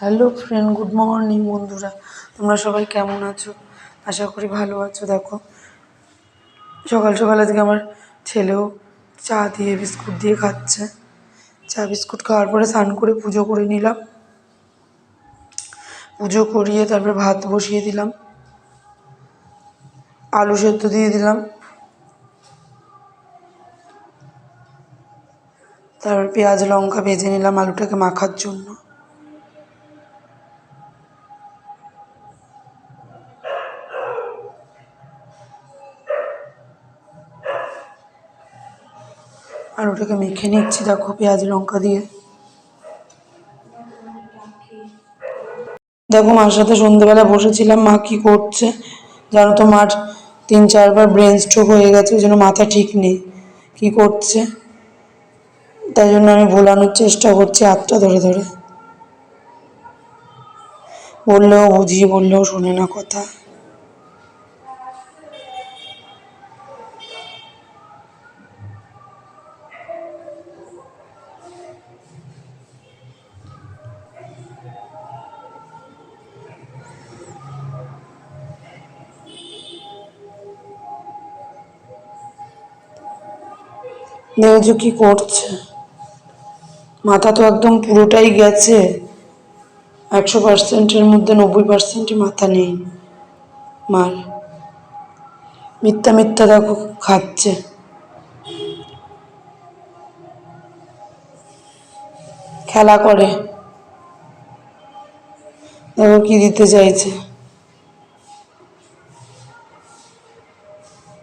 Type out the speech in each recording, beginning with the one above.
Hello friend good morning বন্ধুরা। তোমরা সবাই কেমন আছো? আশা করি ভালো আছো। দেখো, সকাল সকাল আজকে আমার ছেলেও চা দিয়ে, বিস্কুট দিয়ে খাচ্ছে। চা, বিস্কুট খাওয়ার পরে স্নান করে পুজো করে নিলাম। পুজো করিয়ে তারপরে ভাত বসিয়ে দিলাম। আলু সেদ্ধ দিয়ে দিলাম। তারপর পেঁয়াজ, লঙ্কা ভেজে নিলাম আলুটাকে মাখার জন্য। আর ওটাকে মেখে নিচ্ছি, দেখো, পেঁয়াজ, লঙ্কা দিয়ে। দেখো, মার সাথে সন্ধেবেলা বসেছিলাম, মা কী করছে জানো তো, মার তিন চারবার ব্রেন স্ট্রোক হয়ে গেছে, ওই জন্য মাথা ঠিক নেই, কী করছে? তাই জন্য আমি ভোলানোর চেষ্টা করছি হাতটা ধরে ধরে। বললেও বুঝিয়ে, বললেও শোনে না কথা। দেখেছ কি করছে। মাথা তো একদম পুরোটাই গেছে। একশো পার্সেন্টের মধ্যে নব্বই পার্সেন্টই মাথা নেই। মার। মিথ্যা মিথ্যা দেখো, খাচ্ছে। খেলা করে। দেখো কি দিতে চাইছে।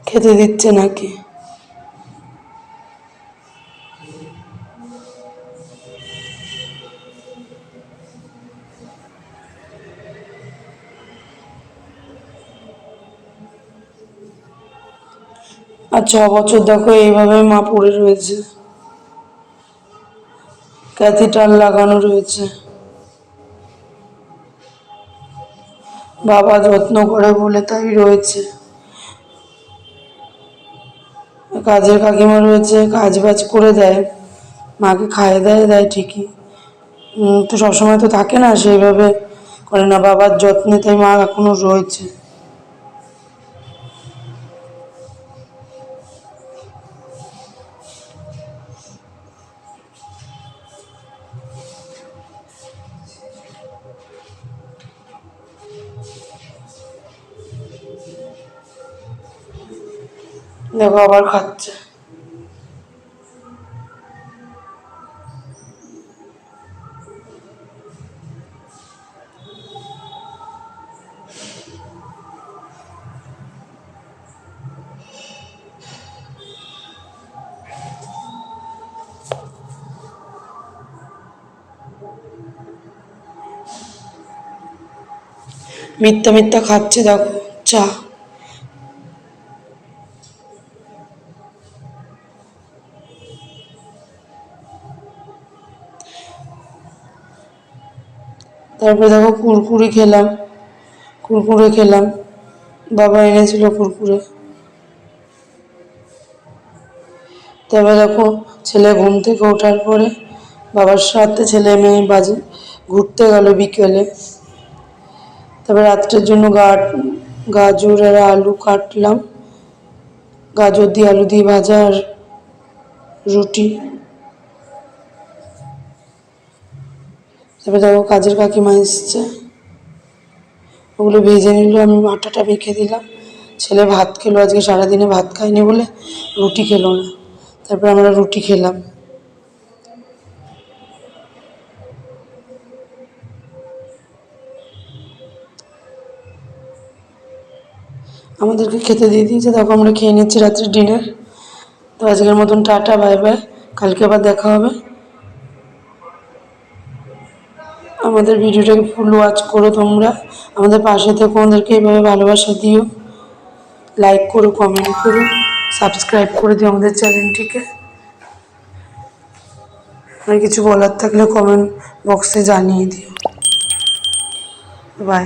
খেতে দিচ্ছে নাকি? আর ছ বছর দেখো এইভাবে মা পড়ে রয়েছে। ক্যাথিটার লাগানো রয়েছে। বাবা যত্ন করে বলে তাই রয়েছে। কাজের কাকিমা রয়েছে, কাজ বাজ করে দেয়। মাকে খাইয়ে দেয় দেয় ঠিকই। তো সবসময় তো থাকে না সেইভাবে করে না। বাবার যত্নে তাই মা এখনও রয়েছে। দেখো আবার খাচ্ছে। মিথ্যা মিথ্যা খাচ্ছে দেখো চা। তারপরে দেখো কুরকুরি খেলাম, কুরকুরে খেলাম। বাবা এনেছিল কুরকুরে। তারপরে দেখো ছেলে ঘুম থেকে ওঠার পরে বাবার সাথে ছেলে মেয়ে বাজে, ঘুরতে গেল বিকেলে। তারপরে রাত্রের জন্য গা গাজর আর আলু কাটলাম। গাজর দিয়ে আলু দিয়ে ভাজা আর রুটি। তারপরে দেখো কাজের কাকিমা এসছে। ওগুলো ভেজে নিল, আমি আটাটা মেখে দিলাম। ছেলে ভাত খেলো, আজকে সারাদিনে ভাত খায়নি বলে রুটি খেলো না। তারপরে আমরা রুটি খেলাম। আমাদেরকে খেতে দিয়ে দিয়েছে, দেখো আমরা খেয়ে নিচ্ছি রাত্রে ডিনার তো আজকের মতন টাটা বাই বাই কালকে আবার দেখা হবে। আমাদের ভিডিওটাকে ফুল ওয়াচ করো তোমরা। আমাদের পাশে থেকে ওদেরকে এইভাবে ভালোবাসা দিও। লাইক করো কমেন্ট করো সাবস্ক্রাইব করে দিও আমাদের চ্যানেলটিকে আর কিছু বলার থাকলে কমেন্ট বক্সে জানিয়ে দিও। বাই